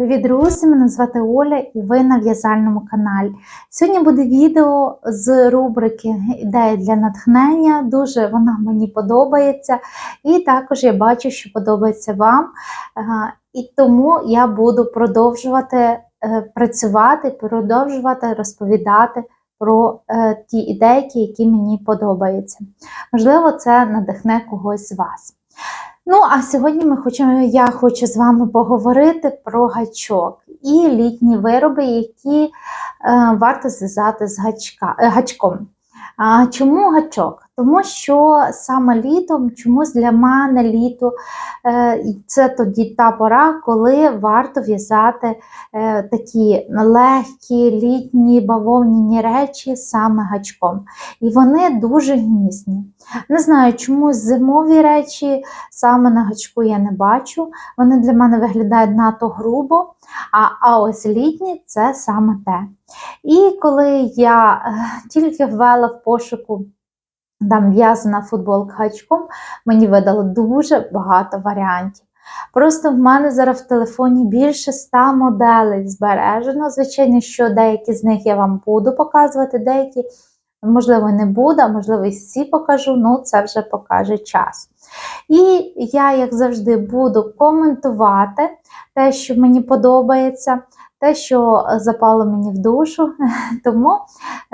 Привіт, друзі! Мене звати Оля і ви на в'язальному каналі. Сьогодні буде відео з рубрики Ідеї для натхнення. Дуже вона мені подобається. І також я бачу, що подобається вам. Е, І тому я буду продовжувати е, працювати, продовжувати розповідати про е, ті ідейки, які мені подобаються. Можливо, це надихне когось з вас. Ну, а сьогодні ми хочемо, я хочу з вами поговорити про гачок і літні вироби, які е, варто зв'язати з гачка, е, гачком. А, чому гачок? Тому що саме літом, чомусь для мене літо е, це тоді та пора, коли варто в'язати е, такі легкі літні бавовняні речі саме гачком. І вони дуже гнісні. Не знаю, чому зимові речі саме на гачку я не бачу. Вони для мене виглядають надто грубо, а, а ось літні це саме те. І коли я е, тільки ввела в пошуку там в'язана футболка гачком, мені видало дуже багато варіантів. Просто в мене зараз в телефоні більше 100 моделей збережено. Звичайно, що деякі з них я вам буду показувати, деякі, можливо, не буду, а можливо, і всі покажу, ну це вже покаже час. І я, як завжди, буду коментувати те, що мені подобається, те, що запало мені в душу. Тому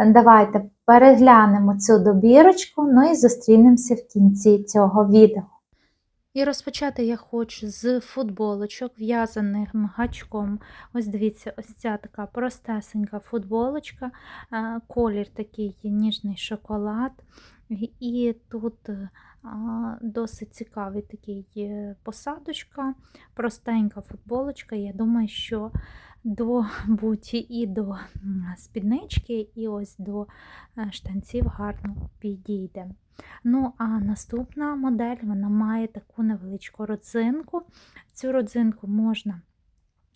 давайте переглянемо цю добірочку, ну і зустрінемося в кінці цього відео. І розпочати я хочу з футболочок, в'язаних гачком. Ось дивіться, ось ця така простесенька футболочка, е, колір такий ніжний шоколад. І тут е, досить цікавий такий посадочка, простенька футболочка. Я думаю, що до буті і до спіднички, і ось до штанців гарно підійде. Ну, а наступна модель вона має таку невеличку родзинку. Цю родзинку можна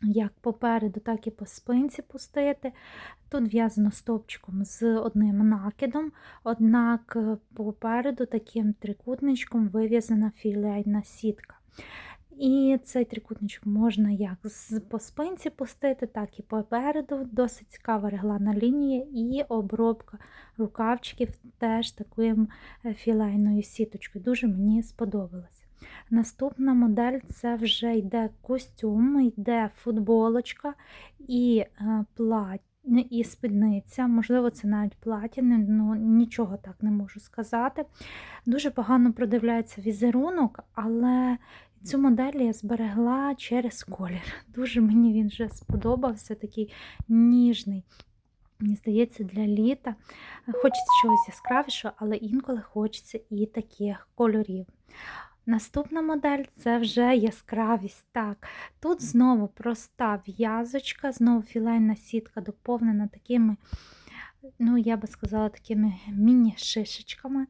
як попереду, так і по спинці пустити. Тут в'язано стовпчиком з одним накидом, однак попереду таким трикутничком вив'язана філейна сітка. І цей трикутничок можна як по спинці пустити, так і попереду. Досить цікава реглана лінія, і обробка рукавчиків теж такою філейною сіточкою. Дуже мені сподобалось. Наступна модель це вже йде костюм, йде футболочка і плаття. І спідниця, можливо, це навіть плаття, ну нічого так не можу сказати. Дуже погано продивляється візерунок, але Цю модель я зберегла через колір. Дуже мені він вже сподобався, такий ніжний. Мені здається, для літа хочеться чогось яскравішого, але інколи хочеться і таких кольорів. Наступна модель це вже яскравість. Так, Тут знову проста в'язочка, знову філейна сітка доповнена такими, ну, я би сказала, такими міні-шишечками.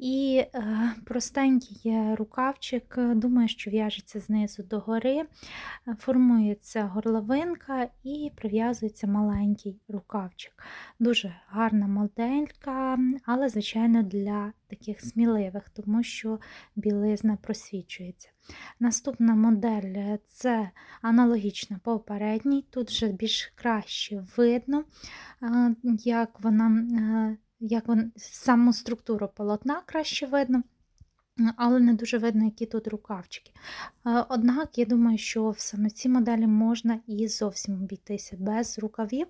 І е, простенький рукавчик, думаю, що в'яжеться знизу до гори, формується горловинка і прив'язується маленький рукавчик. Дуже гарна моделька, але, звичайно, для таких сміливих, тому що білизна просвічується. Наступна модель це аналогічна попередній, тут вже більш краще видно, як вона як вон, саму структуру полотна краще видно. Але не дуже видно, які тут рукавчики. Однак, я думаю, що саме цій моделі можна і зовсім обійтися без рукавів,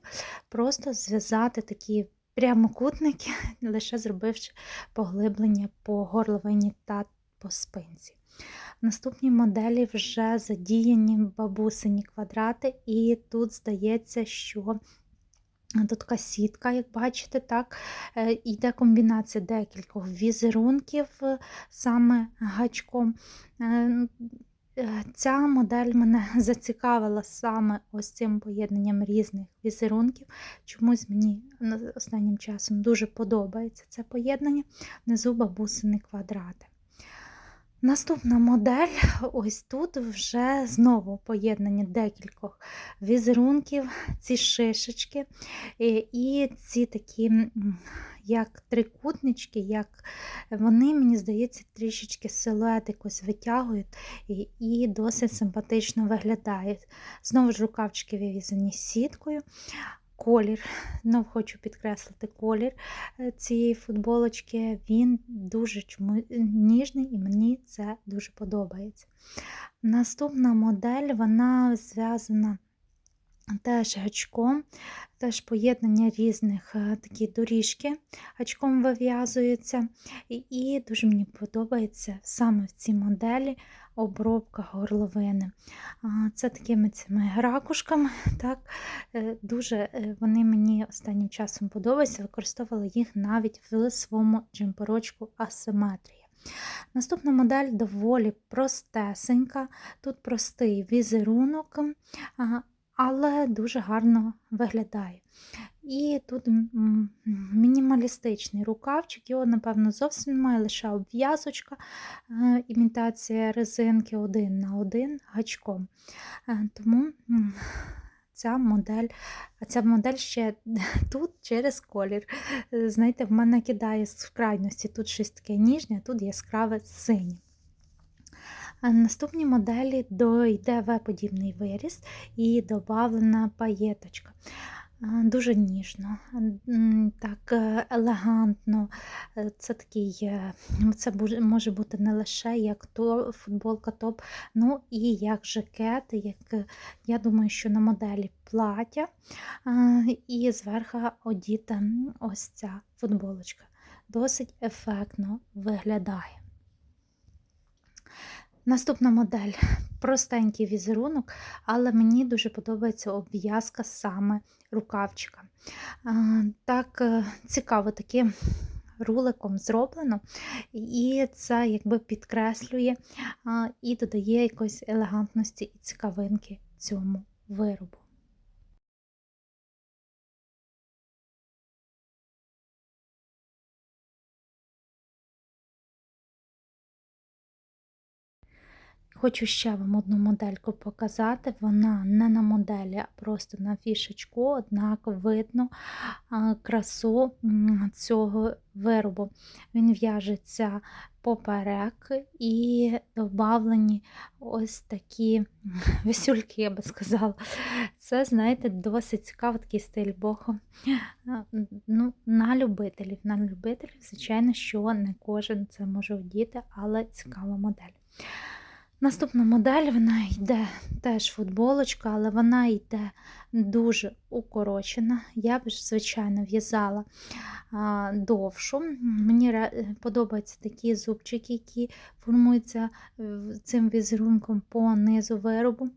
просто зв'язати такі прямокутники, лише зробивши поглиблення по горловині та по спинці. В наступній моделі вже задіяні бабусині квадрати, і тут здається, що Тут така сітка, як бачите, так, е, йде комбінація декількох візерунків е, саме гачком. Е, ця модель мене зацікавила саме ось цим поєднанням різних візерунків. Чомусь мені останнім часом дуже подобається це поєднання внизу бабусини квадрати. Наступна модель, ось тут вже знову поєднання декількох візерунків, ці шишечки і ці такі як трикутнички, як вони, мені здається, трішечки силует якось витягують і, і досить симпатично виглядають. Знову ж рукавчики вивізані сіткою. Колір, знов хочу підкреслити колір е, цієї футболочки. Він дуже ніжний і мені це дуже подобається. Наступна модель вона зв'язана теж гачком, теж поєднання різних е, такі доріжки гачком вив'язуються. І, і дуже мені подобається саме в цій моделі обробка горловини. Це такими цими ракушками. Так, е, дуже е, вони мені останнім часом подобаються, використовувала їх навіть в своєму джемперочку асиметрія. Наступна модель доволі простесенька, тут простий візерунок, але дуже гарно виглядає. І тут мінімалістичний рукавчик, його, напевно, зовсім немає, лише обв'язочка, е, імітація резинки один на один гачком. Е, Тому ця модель, ця модель ще тут через колір. Е, Знаєте, в мене кидає з крайності тут щось таке ніжне, а тут яскраве синє. Наступні моделі дойде В-подібний виріс і додавлена паєточка. Дуже ніжно, так е, елегантно. Е, Це такий, е, це може бути не лише як то, футболка топ, ну і як жакет, як я думаю, що на моделі плаття, і зверху одіта ось ця футболочка. Досить ефектно виглядає. Наступна модель простенький візерунок, але мені дуже подобається обв'язка саме рукавчика. Так е, цікаво, таким руликом зроблено, і це якби підкреслює і додає якоїсь елегантності і цікавинки цьому виробу. Хочу ще вам одну модельку показати. Вона не на моделі, а просто на фішечку, однак видно красу цього виробу. Він в'яжеться поперек і додавлені ось такі висюльки, я би сказала. Це, знаєте, досить цікавий такий стиль бохо. Ну, на любителів, на любителів, звичайно, що не кожен це може вдіти, але цікава модель. Наступна модель, вона йде теж футболочка, але вона йде дуже укорочена. Я б, звичайно, в'язала довшу. Мені подобаються такі зубчики, які формуються цим візерунком по низу виробу.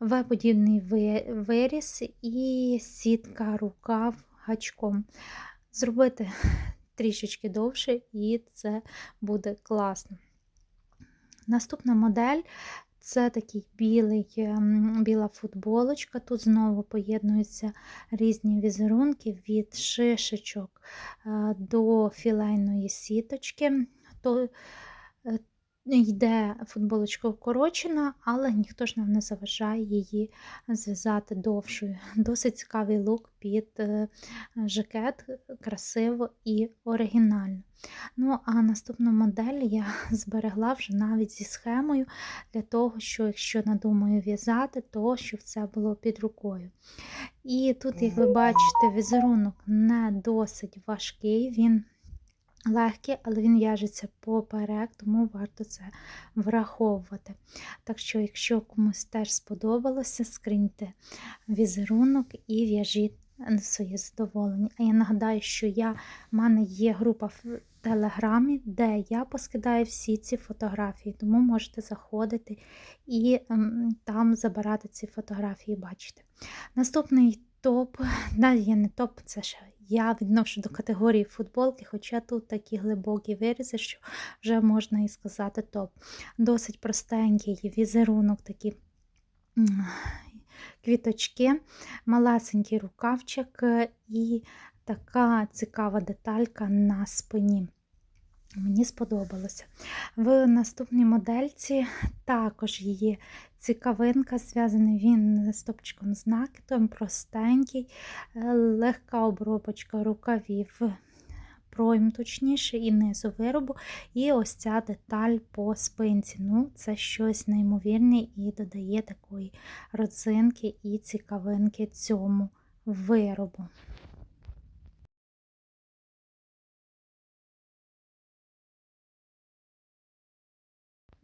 В-подібний виріс і сітка рукав гачком. Зробити трішечки довше, і це буде класно. Наступна модель це такий білий, ем, біла футболочка. Тут знову поєднуються різні візерунки від шишечок е, до філейної сіточки. То йде футболочка вкорочена, але ніхто ж нам не заважає її зв'язати довшою. Досить цікавий лук під е, жакет, красиво і оригінально. Ну, а наступну модель я зберегла вже навіть зі схемою для того, що якщо надумаю в'язати, то щоб це було під рукою. І тут, як ви бачите, візерунок не досить важкий, він легкий, але він в'яжеться поперек, тому варто це враховувати. Так що, якщо комусь теж сподобалося, скриньте візерунок і в'яжіть на своє задоволення. А я нагадаю, що я, в мене є група в Телеграмі, де я поскидаю всі ці фотографії, тому можете заходити і ем, там забирати ці фотографії, бачите. Наступний топ, да, є не топ, це ще я відношу до категорії футболки, хоча тут такі глибокі вирізи, що вже можна і сказати топ. Досить простенький візерунок, такі квіточки, малесенький рукавчик е, і така цікава деталька на спині. Мені сподобалося. В наступній модельці також є цікавинка, зв'язаний він з топчиком з накидом, простенький, е, легка обробочка рукавів пройм точніше, і низу виробу. І ось ця деталь по спинці. Ну, це щось неймовірне і додає такої родзинки і цікавинки цьому виробу.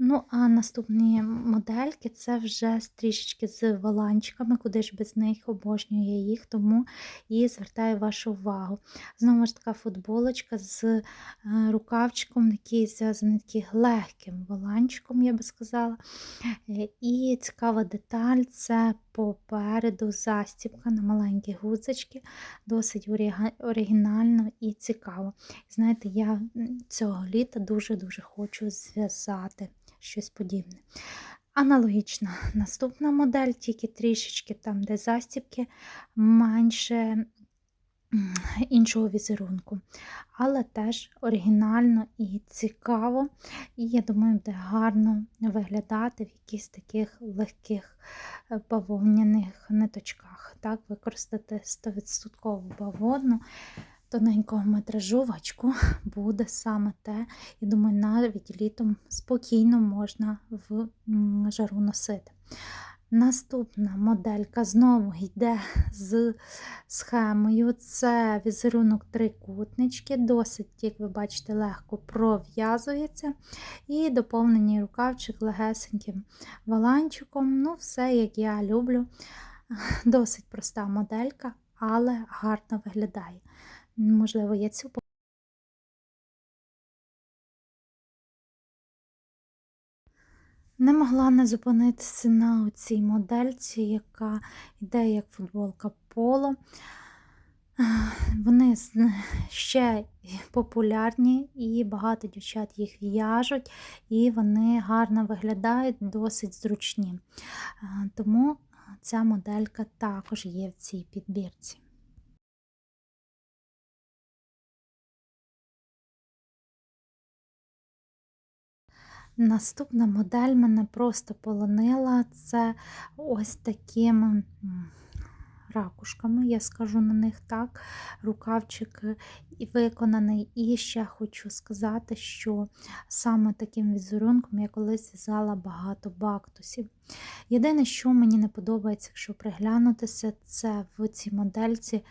Ну, а наступні модельки це вже з трішечки з воланчиками, куди ж без них обожнюю я їх, тому і звертаю вашу увагу. Знову ж така футболочка з е, рукавчиком, який зв'язаний таким легким воланчиком, я би сказала. Е, І цікава деталь це попереду застібка на маленькі гудзички, досить оригінально і цікаво. Знаєте, я цього літа дуже-дуже хочу зв'язати щось подібне. Аналогічна наступна модель, тільки трішечки там, де застібки, менше іншого візерунку. Але теж оригінально і цікаво. І я думаю, буде гарно виглядати в якихось таких легких е, бавовняних ниточках. Так, використати 100% бавовну тоненького гачку буде саме те. І думаю, навіть літом спокійно можна в жару носити. Наступна моделька знову йде з схемою. Це візерунок трикутнички, досить, як ви бачите, легко пров'язується. І доповнений рукавчик легесеньким валанчиком. Ну, все, як я люблю. Досить проста моделька, але гарно виглядає. Можливо, я цю Не могла не зупинитися на цій модельці, яка йде як футболка поло. Вони ще популярні і багато дівчат їх в'яжуть, і вони гарно виглядають, досить зручні. Тому ця моделька також є в цій підбірці. Наступна модель мене просто полонила. Це ось такими ракушками, я скажу на них так. Рукавчик е, виконаний. І ще хочу сказати, що саме таким візерунком я колись в'язала багато бактусів. Єдине, що мені не подобається, якщо приглянутися, це в цій модельці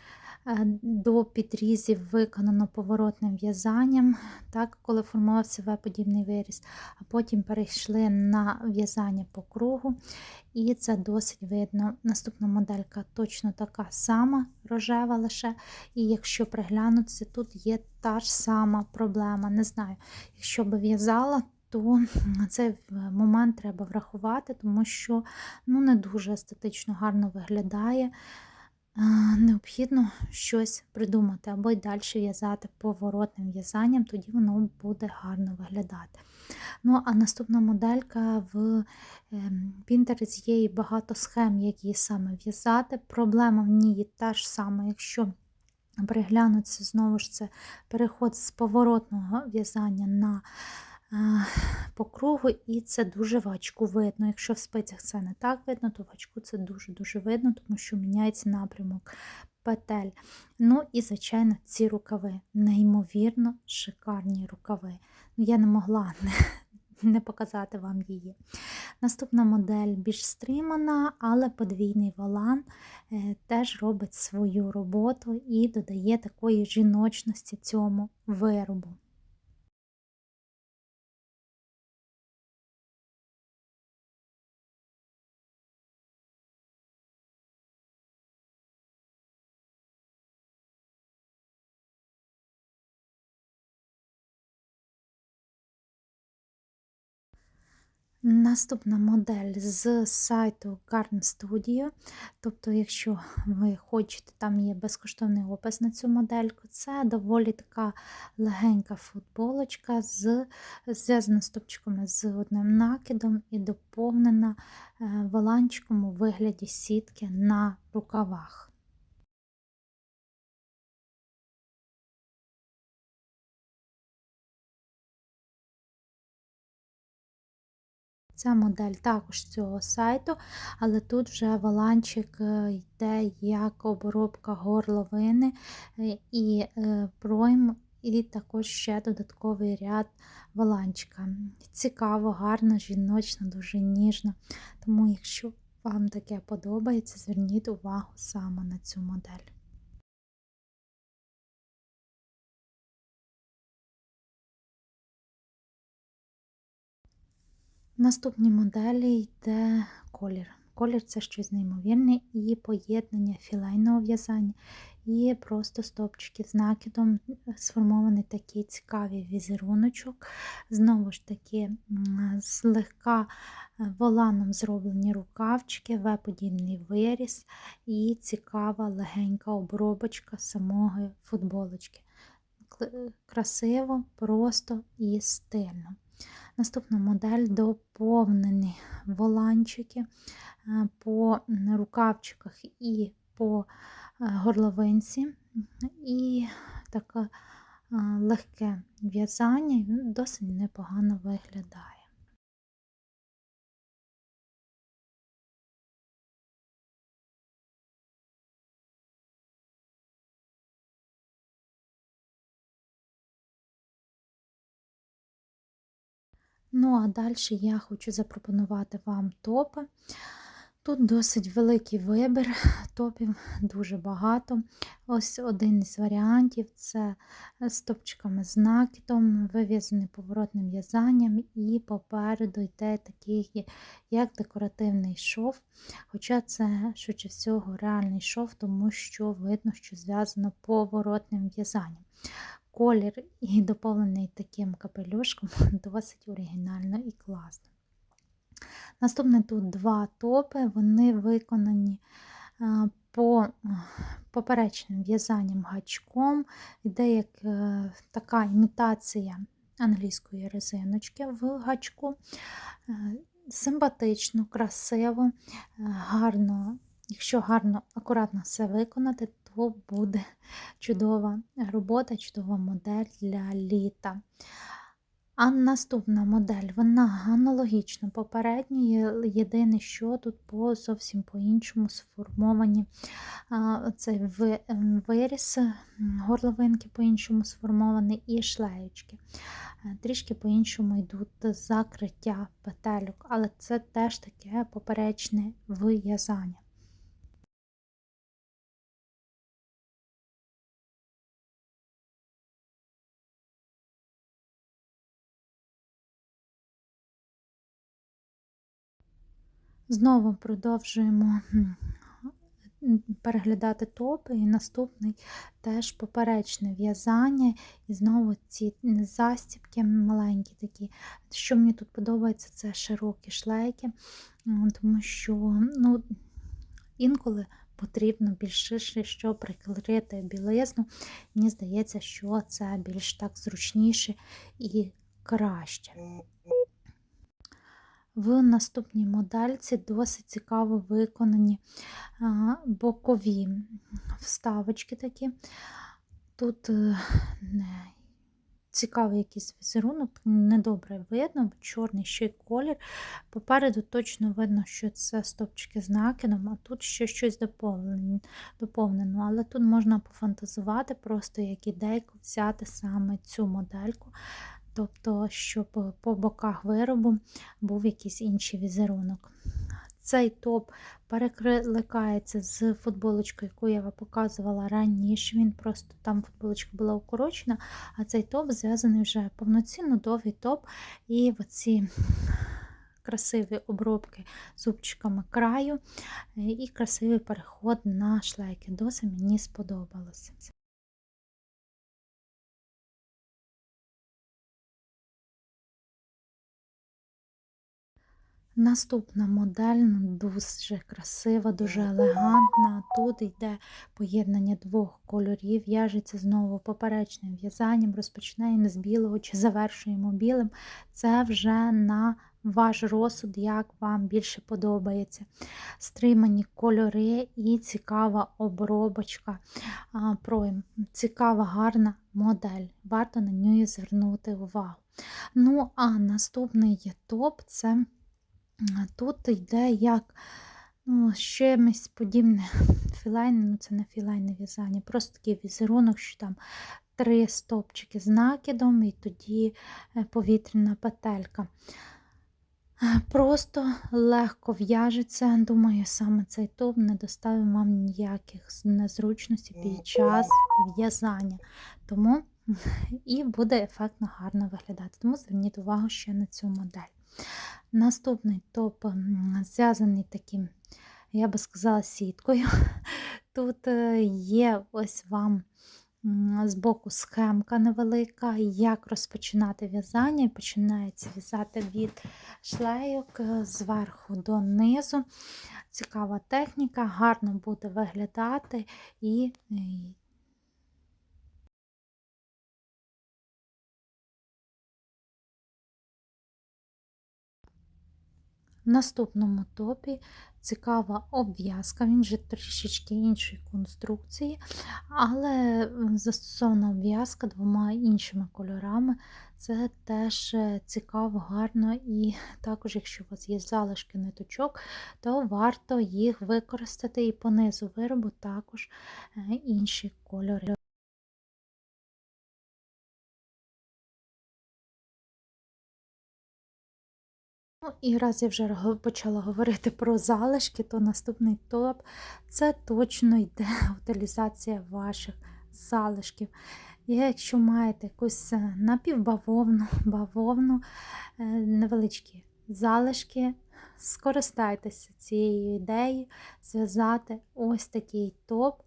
до підрізів виконано поворотним в'язанням, так, коли формувався В-подібний виріз, а потім перейшли на в'язання по кругу, і це досить видно. Наступна моделька точно така сама, рожева лише. І якщо приглянутися, тут є та ж сама проблема. Не знаю, якщо би в'язала, то цей момент треба врахувати, тому що ну, не дуже естетично гарно виглядає. Необхідно щось придумати або й далі в'язати поворотним в'язанням, тоді воно буде гарно виглядати. Ну, а наступна моделька в ем, Pinterest є і багато схем, які саме в'язати. Проблема в ній та ж сама, якщо приглянутися, знову ж це переход з поворотного в'язання на по кругу, і це дуже в гачку видно. Якщо в спицях це не так видно, то в гачку це дуже-дуже видно, тому що міняється напрямок петель. Ну і, звичайно, ці рукави, неймовірно шикарні рукави. Ну, я не могла не, не показати вам її. Наступна модель більш стримана, але подвійний волан е, теж робить свою роботу і додає такої жіночності цьому виробу. Наступна модель з сайту Garn Studio. Тобто, якщо ви хочете, там є безкоштовний опис на цю модельку. Це доволі така легенька футболочка з зв'язана стопчиками з одним накидом і доповнена е, воланчиком у вигляді сітки на рукавах. Ця модель також цього сайту, але тут вже воланчик е, йде як обробка горловини е, і е, пройм і також ще додатковий ряд воланчика. Цікаво, гарно, жіночно, дуже ніжно. Тому, якщо вам таке подобається, зверніть увагу саме на цю модель. Наступній моделі йде колір. Колір це щось неймовірне і поєднання філейного в'язання і просто стопчики з накидом сформований такий цікавий візеруночок. Знову ж таки, злегка воланом зроблені рукавчики, В-подібний виріс і цікава легенька обробочка самої футболочки. Красиво, просто і стильно. Наступна модель доповнені воланчики по рукавчиках і по горловинці, і таке легке в'язання досить непогано виглядає. Ну, а далі я хочу запропонувати вам топи. Тут досить великий вибір, топів дуже багато. Ось один із варіантів це з топчиками з накидом, вив'язаний поворотним в'язанням, і попереду йде такий, як декоративний шов. Хоча це, швидше всього, реальний шов, тому що видно, що зв'язано поворотним в'язанням. Колір і доповнений таким капелюшком досить оригінально і класно. Наступне тут два топи, вони виконані по поперечним в'язанням гачком, йде як е, така імітація англійської резиночки в гачку. Е, симпатично, красиво, е, гарно, якщо гарно, акуратно все виконати, то буде чудова робота, чудова модель для літа. А наступна модель, вона аналогічна попередньої, єдине, що тут по зовсім по-іншому сформовані цей ем, виріс, горловинки по-іншому сформовані і шлеєчки. Е, трішки по-іншому йдуть закриття петельок, але це теж таке поперечне виязання. Знову продовжуємо переглядати топи, і наступний теж поперечне в'язання, і знову ці застібки маленькі такі. Що мені тут подобається, це широкі шлейки, тому що ну, інколи потрібно більш ширше, щоб прикрити білизну. Мені здається, що це більш так зручніше і краще. В наступній модельці досить цікаво виконані бокові вставочки такі. Тут е, цікавий якийсь візерунок, недобре видно, чорний ще й колір. Попереду точно видно, що це стопчики з накидом, а тут ще щось доповнено. Але тут можна пофантазувати, просто як ідейку взяти саме цю модельку тобто, щоб по боках виробу був якийсь інший візерунок. Цей топ перекликається з футболочкою, яку я вам показувала раніше. Він просто там футболочка була укорочена, а цей топ зв'язаний вже повноцінно довгий топ. І оці красиві обробки зубчиками краю, і красивий переход на шлейки. Досить мені сподобалося. Наступна модель ну, дуже красива, дуже елегантна. Тут йде поєднання двох кольорів, в'яжеться знову поперечним в'язанням, розпочинаємо з білого чи завершуємо білим. Це вже на ваш розсуд, як вам більше подобається. Стримані кольори і цікава обробочка. Пройм. Цікава, гарна модель. Варто на неї звернути увагу. Ну, а наступний топ це. Тут йде як ну, щось подібне філейне, ну це не філейне в'язання, просто такий візерунок, що там 3 стовпчики з накидом і тоді е, повітряна петелька. Просто легко в'яжеться. Думаю, саме цей топ не доставив вам ніяких незручностей під час в'язання. Тому і буде ефектно гарно виглядати. Тому зверніть увагу ще на цю модель. Наступний топ зв'язаний таким, я би сказала, сіткою. Тут е, є ось вам м, збоку схемка невелика, як розпочинати в'язання. Починається в'язати від шлейок е, зверху до низу. Цікава техніка, гарно буде виглядати і Наступному топі цікава обв'язка, він же трішечки іншої конструкції, але застосована обв'язка двома іншими кольорами. Це теж е, цікаво, гарно, і також, якщо у вас є залишки ниточок, то варто їх використати і по низу виробу також е, інші кольори. Ну, і раз я вже почала говорити про залишки, то наступний топ це точно йде утилізація ваших залишків. Якщо маєте якусь е, напівбавовну, бавовну, е, невеличкі залишки, скористайтеся цією ідеєю, зв'язати ось такий топ.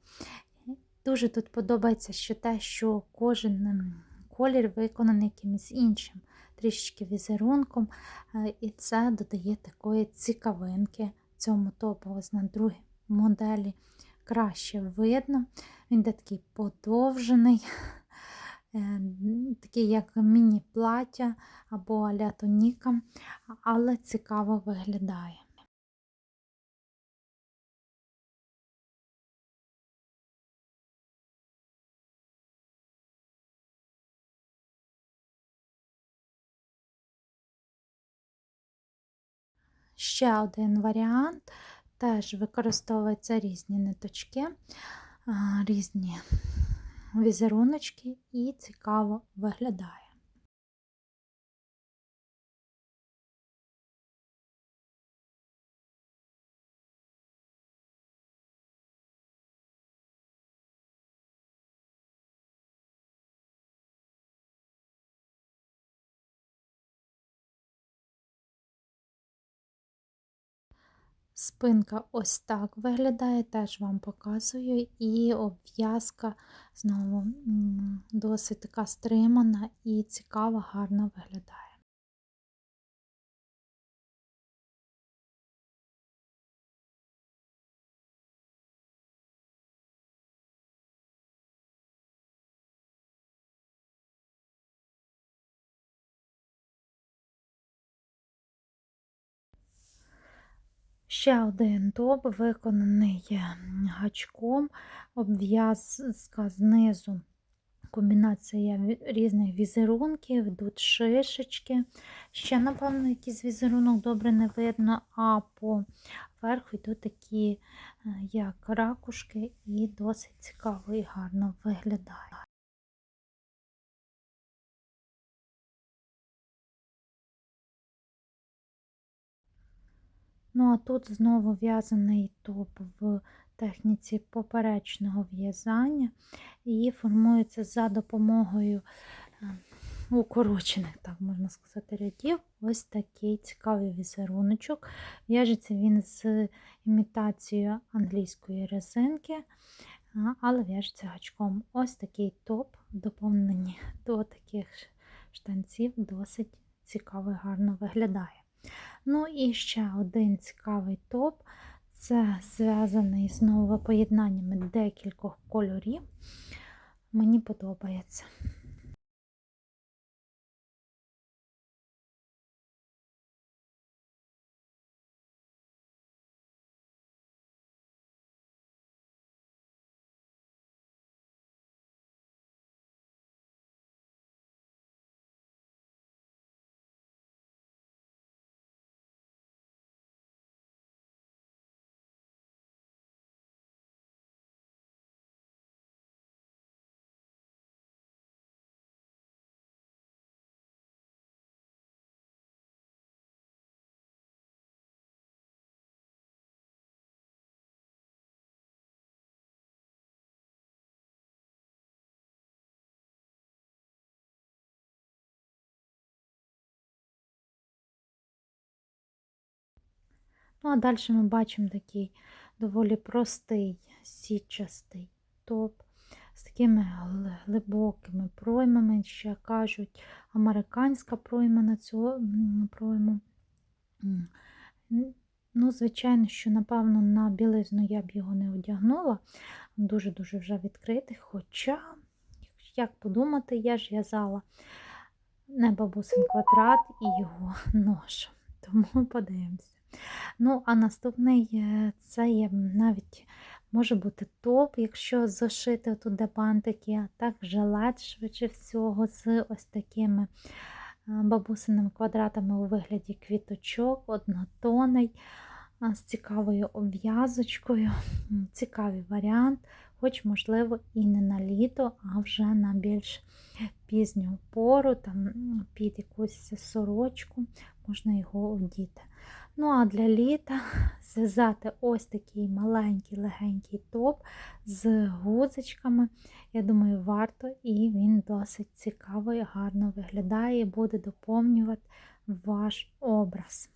Дуже тут подобається, що те, що кожен ем, колір виконаний якимось іншим трішечки візерунком, е, і це додає такої цікавинки цьому топу. Ось на другій моделі краще видно. Він де такий подовжений, е, такий як міні-плаття або аля тоніка, але цікаво виглядає. Ще один варіант. Теж використовуються різні ниточки, різні візеруночки і цікаво виглядає. Спинка ось так виглядає, теж вам показую, і обв'язка знову досить така стримана і цікаво, гарно виглядає. Ще один топ виконаний е, гачком, обв'язка знизу. Комбінація різних візерунків, йдуть шишечки. Ще, напевно, якийсь візерунок добре не видно, а по верху йдуть такі, е, як ракушки, і досить цікаво і гарно виглядає. Ну, а тут знову в'язаний топ в техніці поперечного в'язання і формується за допомогою е, укорочених, так можна сказати, рядів. Ось такий цікавий візеруночок. В'яжеться він з імітацією англійської резинки, але в'яжеться гачком. Ось такий топ, доповнені до таких штанців, досить цікаво і гарно виглядає. Ну і ще один цікавий топ. Це зв'язаний знову поєднаннями декількох кольорів. Мені подобається. Ну, а далі ми бачимо такий доволі простий сітчастий топ з такими глибокими проймами, ще кажуть, американська пройма на цю пройму. Ну, звичайно, що, напевно, на білизну я б його не одягнула. Дуже-дуже вже відкритий. Хоча, як подумати, я ж в'язала не бабусин квадрат і його ношу. Тому подивимося. Ну, а наступний е, це є навіть може бути топ, якщо зашити тут де бантики, а так жилет швидше всього з ось такими е, бабусиними квадратами у вигляді квіточок, однотонний, з цікавою обв'язочкою. Цікавий варіант, хоч, можливо, і не на літо, а вже на більш пізню пору, там під якусь сорочку можна його одіти. Ну, а для літа зв'язати ось такий маленький легенький топ з гузочками. Я думаю, варто, і він досить цікаво і гарно виглядає і буде доповнювати ваш образ.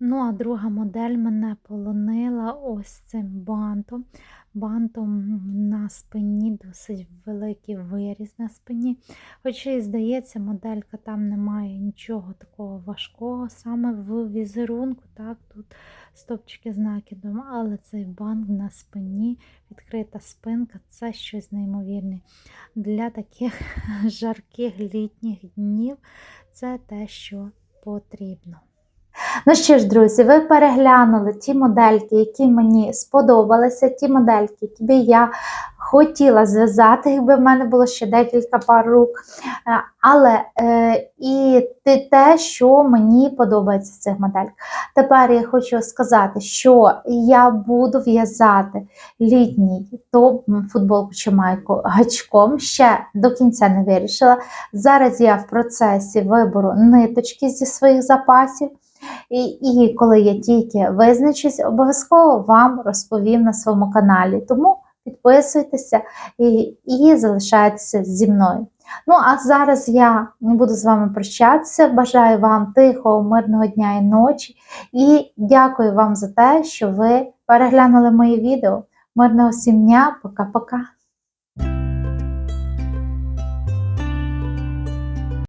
Ну, а друга модель мене полонила ось цим бантом. Бантом на спині досить великий виріз на спині. Хоча і здається, моделька там немає нічого такого важкого, саме в візерунку, так, тут стопчики з накидом, але цей бант на спині, відкрита спинка це щось неймовірне. Для таких жарких літніх днів це те, що потрібно. Ну що ж, друзі, ви переглянули ті модельки, які мені сподобалися, ті модельки, які би я хотіла зв'язати, якби в мене було ще декілька пар рук. Е, Але е, і те- що мені подобається в цих модельках. Тепер я хочу сказати, що я буду в'язати літній топ футболку чи майку гачком. Ще до кінця не вирішила. Зараз я в процесі вибору ниточки зі своїх запасів. І, і коли я тільки визначусь, обов'язково вам розповім на своєму каналі. Тому підписуйтеся і, і залишайтеся зі мною. Ну, а зараз я буду з вами прощатися. Бажаю вам тихого, мирного дня і ночі. І дякую вам за те, що ви переглянули моє відео. Мирного всім дня, пока-пока.